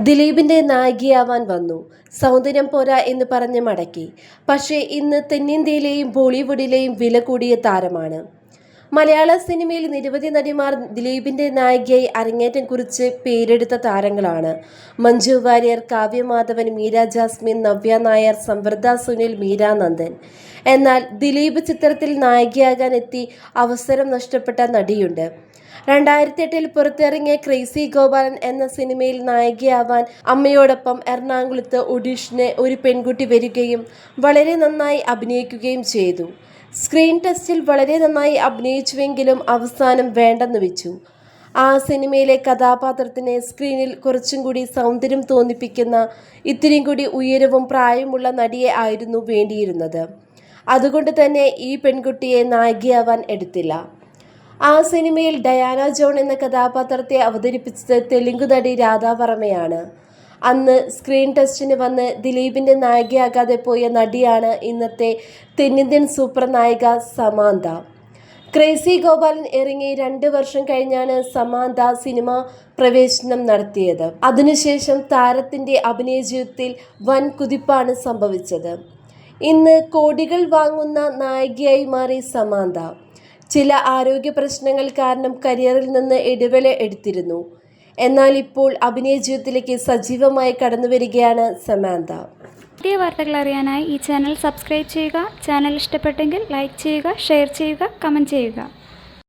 ദിലീപിന്റെ നായികയാവാൻ വന്നു. സൗന്ദര്യം പോരാ എന്ന് പറഞ്ഞ് മടക്കി. പക്ഷേ ഇന്ന് തെന്നിന്ത്യയിലെയും ബോളിവുഡിലെയും വില കൂടിയ താരമാണ്. മലയാള സിനിമയിൽ നിരവധി നടിമാർ ദിലീപിന്റെ നായികയായി അരങ്ങേറ്റം കുറിച്ച് പേരെടുത്ത താരങ്ങളാണ്. മഞ്ജു വാര്യർ കാവ്യമാധവൻ മീര ജാസ്മിൻ നവ്യ നായർ സംവൃത സുനിൽ മീര നന്ദൻ. എന്നാൽ ദിലീപ് ചിത്രത്തിൽ നായികയാകാൻ എത്തി അവസരം നഷ്ടപ്പെട്ട നടിയുണ്ട്. രണ്ടായിരത്തി എട്ടിൽ പുറത്തിറങ്ങിയ ക്രേസി ഗോപാലൻ എന്ന സിനിമയിൽ നായികയാവാൻ അമ്മയോടൊപ്പം എറണാകുളത്ത് ഒഡീഷന് ഒരു പെൺകുട്ടി വരികയും വളരെ നന്നായി അഭിനയിക്കുകയും ചെയ്തു. സ്ക്രീൻ ടെസ്റ്റിൽ വളരെ നന്നായി അഭിനയിച്ചുവെങ്കിലും അവസാനം വേണ്ടെന്ന് വെച്ചു. ആ സിനിമയിലെ കഥാപാത്രത്തിന് സ്ക്രീനിൽ കുറച്ചും കൂടി സൗന്ദര്യം തോന്നിപ്പിക്കുന്ന ഇത്തിരിയും കൂടി ഉയരവും പ്രായമുള്ള നടിയെ ആയിരുന്നു വേണ്ടിയിരുന്നത്. അതുകൊണ്ട് തന്നെ ഈ പെൺകുട്ടിയെ നായികയാവാൻ എടുത്തില്ല. ആ സിനിമയിൽ ഡയാന ജോൺ എന്ന കഥാപാത്രത്തെ അവതരിപ്പിച്ചത് തെലുങ്ക് നടി രാധാവർമ്മയാണ് അന്ന് സ്ക്രീൻ ടെസ്റ്റിന് വന്ന് ദിലീപിന്റെ നായികയാകാതെ പോയ നടിയാണ് ഇന്നത്തെ തെന്നിന്ത്യൻ സൂപ്പർ നായിക സമാന്ത. ക്രേസി ഗോപാലൻ ഇറങ്ങി രണ്ട് വർഷം കഴിഞ്ഞാണ് സമാന്ത സിനിമ പ്രവേശനം നടത്തിയത്. അതിനുശേഷം താരത്തിന്റെ അഭിനയ ജീവിതത്തിൽ വൻ കുതിപ്പാണ് സംഭവിച്ചത്. ഇന്ന് കോടികൾ വാങ്ങുന്ന നായികയായി മാറി സമാന്ത. ചില ആരോഗ്യ പ്രശ്നങ്ങൾ കാരണം കരിയറിൽ നിന്ന് ഇടവേള എടുത്തിരുന്നു. എന്നാൽ ഇപ്പോൾ അഭിനയ ജീവിതത്തിലേക്ക് സജീവമായി കടന്നു വരികയാണ് സമാന്ത. പുതിയ വാർത്തകൾ അറിയാനായി ഈ ചാനൽ സബ്സ്ക്രൈബ് ചെയ്യുക ചാനൽ ഇഷ്ടപ്പെട്ടെങ്കിൽ ലൈക്ക് ചെയ്യുക ഷെയർ ചെയ്യുക കമന്റ് ചെയ്യുക.